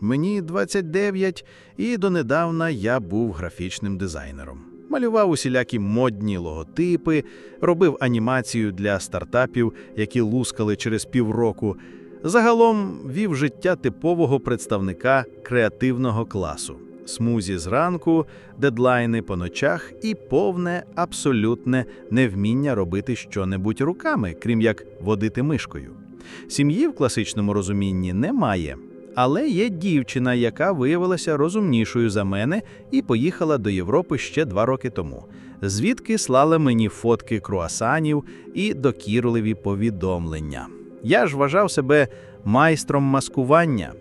Мені 29, і донедавна я був графічним дизайнером. Малював усілякі модні логотипи, робив анімацію для стартапів, які лускали через півроку. Загалом вів життя типового представника креативного класу. Смузі зранку, дедлайни по ночах і повне, абсолютне невміння робити щонебудь руками, крім як водити мишкою. Сім'ї в класичному розумінні немає, але є дівчина, яка виявилася розумнішою за мене і поїхала до Європи ще два роки тому. Звідки слала мені фотки круасанів і докірливі повідомлення. Я ж вважав себе майстром маскування.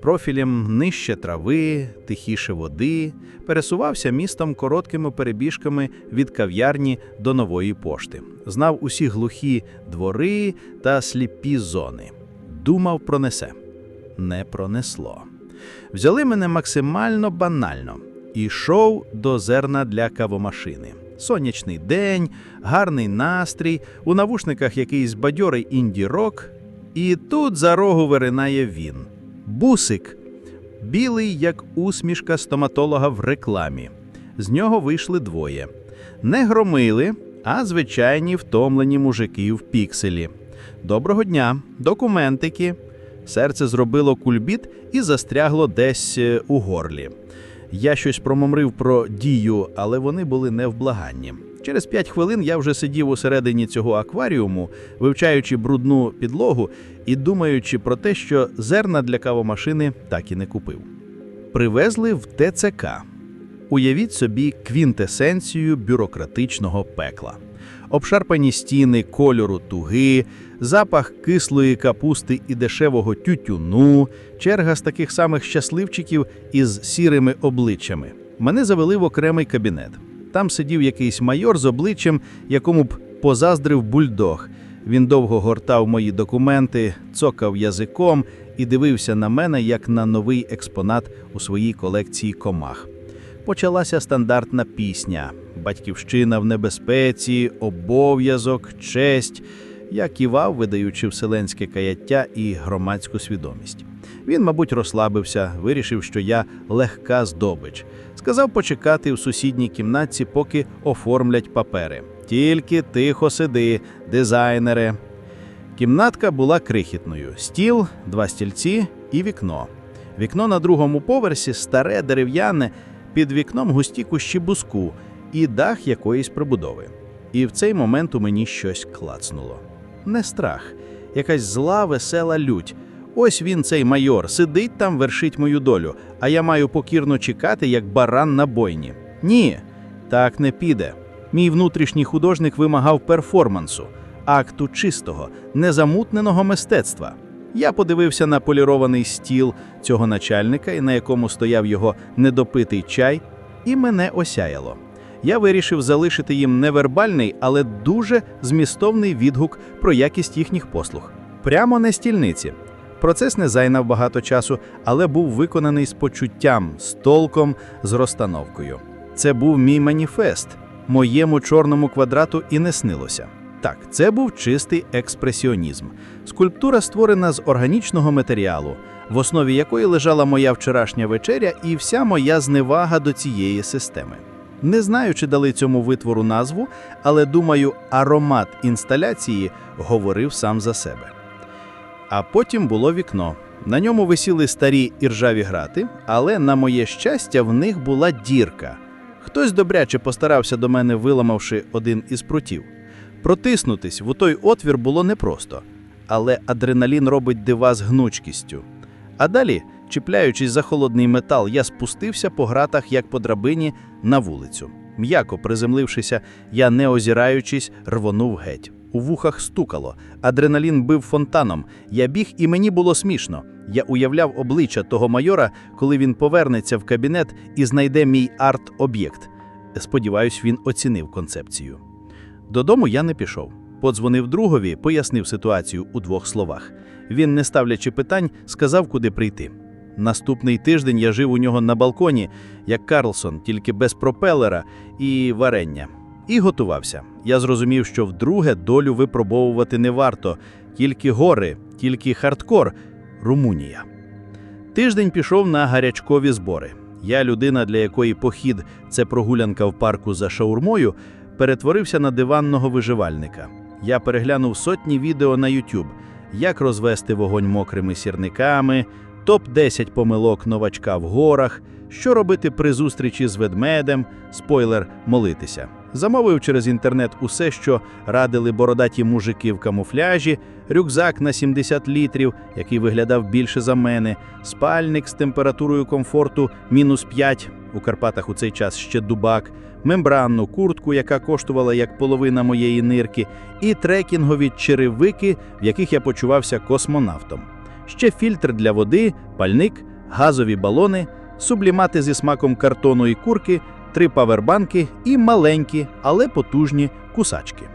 Профілем нижче трави, тихіше води, пересувався містом короткими перебіжками від кав'ярні до нової пошти. Знав усі глухі двори та сліпі зони. Думав, пронесе. Не пронесло. Взяли мене максимально банально. Ішов до зерна для кавомашини. Сонячний день, гарний настрій, у навушниках якийсь бадьорий інді-рок. І тут за рогу виринає він. Бусик. Білий, як усмішка стоматолога в рекламі. З нього вийшли двоє. Не громили, а звичайні втомлені мужики в пікселі. Доброго дня, документики. Серце зробило кульбіт і застрягло десь е, у горлі. Я щось промомрив про дію, але вони були невблаганні. Через п'ять хвилин я вже сидів усередині цього акваріуму, вивчаючи брудну підлогу і думаючи про те, що зерна для кавомашини так і не купив. Привезли в ТЦК. Уявіть собі квінтесенцію бюрократичного пекла. Обшарпані стіни кольору туги, запах кислої капусти і дешевого тютюну, черга з таких самих щасливчиків із сірими обличчями. Мене завели в окремий кабінет. Там сидів якийсь майор з обличчям, якому б позаздрив бульдог. Він довго гортав мої документи, цокав язиком і дивився на мене як на новий експонат у своїй колекції комах. Почалася стандартна пісня: Батьківщина в небезпеці, обов'язок, честь. Я кивав, видаючи вселенське каяття і громадську свідомість. Він, мабуть, розслабився, вирішив, що я легка здобич. Сказав почекати в сусідній кімнатці, поки оформлять папери. Тільки тихо сиди, дизайнере. Кімнатка була крихітною: стіл, два стільці і вікно. Вікно на другому поверсі старе дерев'яне, під вікном густі кущі буску і дах якоїсь прибудови. І в цей момент у мені щось клацнуло. Не страх, якась зла, весела лють. Ось він, цей майор, сидить там, вершить мою долю, а я маю покірно чекати, як баран на бойні. Ні, так не піде. Мій внутрішній художник вимагав перформансу, акту чистого, незамутненого мистецтва. Я подивився на полірований стіл цього начальника, на якому стояв його недопитий чай, і мене осяяло. Я вирішив залишити їм невербальний, але дуже змістовний відгук про якість їхніх послуг. Прямо на стільниці. Процес не зайняв багато часу, але був виконаний з почуттям, з толком, з розстановкою. Це був мій маніфест. Моєму чорному квадрату і не снилося. Так, це був чистий експресіонізм. Скульптура створена з органічного матеріалу, в основі якої лежала моя вчорашня вечеря і вся моя зневага до цієї системи. Не знаю, чи дали цьому витвору назву, але думаю, аромат інсталяції говорив сам за себе. А потім було вікно. На ньому висіли старі іржаві грати, але, на моє щастя, в них була дірка. Хтось добряче постарався до мене, виламавши один із прутів. Протиснутись в той отвір було непросто, але адреналін робить дива з гнучкістю. А далі, чіпляючись за холодний метал, я спустився по гратах, як по драбині, на вулицю. М'яко приземлившися, я, не озираючись, рвонув геть. У вухах стукало, адреналін бив фонтаном. Я біг, і мені було смішно. Я уявляв обличчя того майора, коли він повернеться в кабінет і знайде мій арт-об'єкт. Сподіваюсь, він оцінив концепцію. Додому я не пішов. Подзвонив другові, пояснив ситуацію у двох словах. Він, не ставлячи питань, сказав, куди прийти. Наступний тиждень я жив у нього на балконі, як Карлсон, тільки без пропелера і варення. І готувався. Я зрозумів, що вдруге долю випробовувати не варто, тільки гори, тільки хардкор Румунія. Тиждень пішов на гарячкові збори. Я, людина, для якої похід це прогулянка в парку за шаурмою, перетворився на диванного виживальника. Я переглянув сотні відео на YouTube, як розвести вогонь мокрими сірниками, топ-10 помилок новачка в горах, що робити при зустрічі з ведмедем, спойлер молитися. Замовив через інтернет усе, що радили бородаті мужики в камуфляжі, рюкзак на 70 літрів, який виглядав більше за мене, спальник з температурою комфорту мінус 5, у Карпатах у цей час ще дубак, мембранну куртку, яка коштувала як половина моєї нирки, і трекінгові черевики, в яких я почувався космонавтом. Ще фільтр для води, пальник, газові балони, сублімати зі смаком картону і курки, три павербанки і маленькі, але потужні кусачки.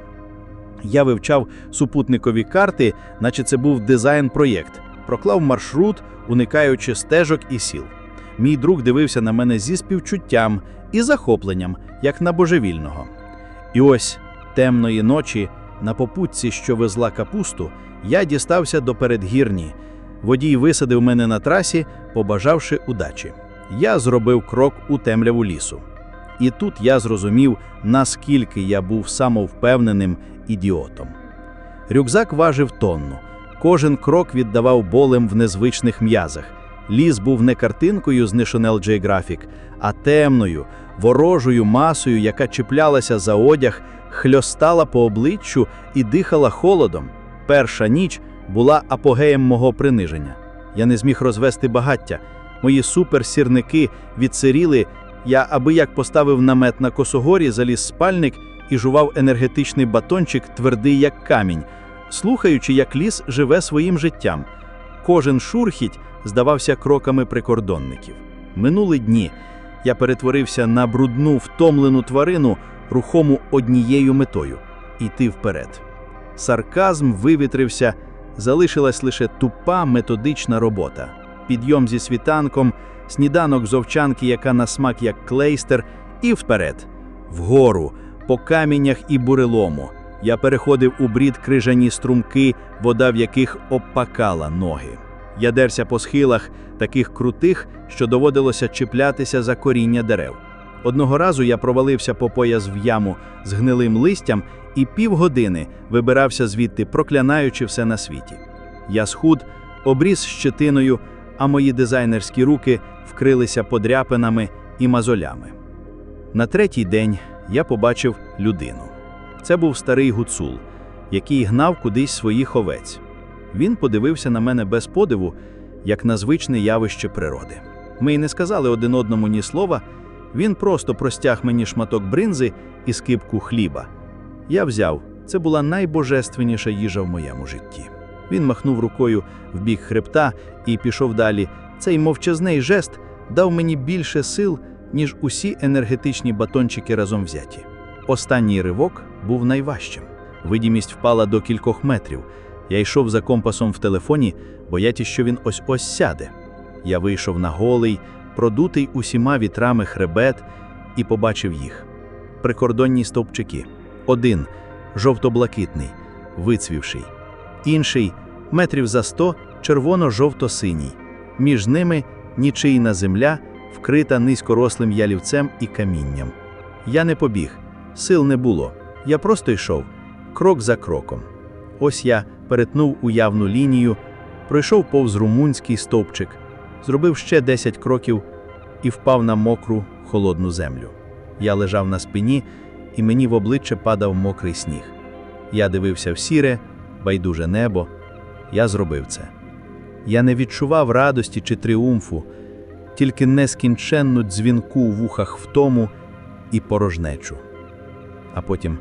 Я вивчав супутникові карти, наче це був дизайн-проєкт, проклав маршрут, уникаючи стежок і сіл. Мій друг дивився на мене зі співчуттям і захопленням, як на божевільного. І ось темної ночі, на попутці, що везла капусту, я дістався до передгірні. Водій висадив мене на трасі, побажавши удачі. Я зробив крок у темряву лісу. І тут я зрозумів, наскільки я був самовпевненим ідіотом. Рюкзак важив тонну. Кожен крок віддавав болем в незвичних м'язах. Ліс був не картинкою з National Geographic, а темною, ворожою масою, яка чіплялася за одяг, хльостала по обличчю і дихала холодом. Перша ніч була апогеєм мого приниження. Я не зміг розвести багаття. Мої суперсірники відсиріли. Я аби як поставив намет на косогорі, заліз спальник і жував енергетичний батончик, твердий як камінь, слухаючи, як ліс живе своїм життям. Кожен шурхіть здавався кроками прикордонників. Минули дні. Я перетворився на брудну, втомлену тварину, рухому однією метою йти вперед. Сарказм вивітрився, залишилась лише тупа методична робота. Підйом зі світанком, сніданок з овчанки, яка на смак як клейстер, і вперед, вгору, по камінях і бурелому. Я переходив у брід крижані струмки, вода в яких обпакала ноги. Я дерся по схилах, таких крутих, що доводилося чіплятися за коріння дерев. Одного разу я провалився по пояс в яму з гнилим листям і півгодини вибирався звідти, проклянаючи все на світі. Я схуд, обріз щетиною, а мої дизайнерські руки вкрилися подряпинами і мазолями. На третій день я побачив людину. Це був старий гуцул, який гнав кудись своїх овець. Він подивився на мене без подиву, як на звичне явище природи. Ми й не сказали один одному ні слова. Він просто простяг мені шматок бринзи і скипку хліба. Я взяв, це була найбожественніша їжа в моєму житті. Він махнув рукою в бік хребта і пішов далі. Цей мовчазний жест дав мені більше сил, ніж усі енергетичні батончики разом взяті. Останній ривок був найважчим. Видімість впала до кількох метрів. Я йшов за компасом в телефоні, боячись, що він ось ось сяде. Я вийшов на голий, продутий усіма вітрами хребет і побачив їх. Прикордонні стовпчики. Один жовто-блакитний, вицвівший, інший метрів за сто червоно-жовто-синій. Між ними нічийна земля, вкрита низькорослим ялівцем і камінням. Я не побіг, сил не було. Я просто йшов, крок за кроком. Ось я перетнув уявну лінію, пройшов повз румунський стовпчик, зробив ще 10 кроків і впав на мокру, холодну землю. Я лежав на спині, і мені в обличчя падав мокрий сніг. Я дивився в сіре, байдуже небо. Я зробив це. Я не відчував радості чи тріумфу, тільки нескінченну дзвінку в вухах втому і порожнечу. А потім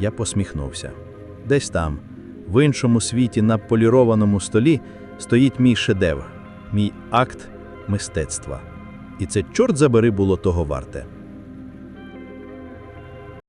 я посміхнувся. Десь там, в іншому світі, на полірованому столі, стоїть мій шедевр, мій акт мистецтва. І це, чорт забери, було того варте.